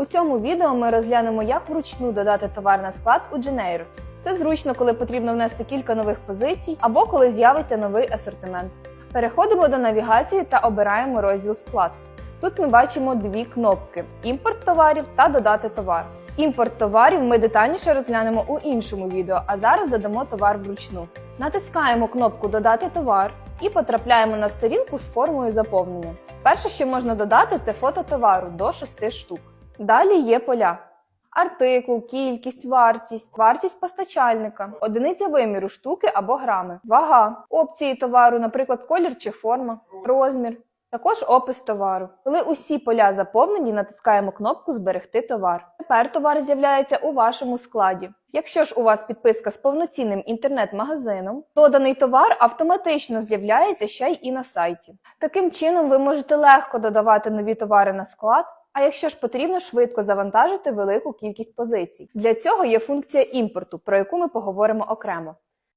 У цьому відео ми розглянемо, як вручну додати товар на склад у Generous. Це зручно, коли потрібно внести кілька нових позицій або коли з'явиться новий асортимент. Переходимо до навігації та обираємо розділ склад. Тут ми бачимо дві кнопки: імпорт товарів та додати товар. Імпорт товарів ми детальніше розглянемо у іншому відео, а зараз додамо товар вручну. Натискаємо кнопку Додати товар і потрапляємо на сторінку з формою заповнення. Перше, що можна додати, це фото товару до 6 штук. Далі є поля. Артикул, кількість, вартість, вартість постачальника, одиниця виміру штуки або грами, вага, опції товару, наприклад, колір чи форма, розмір, також опис товару. Коли усі поля заповнені, натискаємо кнопку Зберегти товар. Тепер товар з'являється у вашому складі. Якщо ж у вас підписка з повноцінним інтернет-магазином, доданий товар автоматично з'являється ще й і на сайті. Таким чином, ви можете легко додавати нові товари на склад. А якщо ж потрібно швидко завантажити велику кількість позицій. Для цього є функція імпорту, про яку ми поговоримо окремо.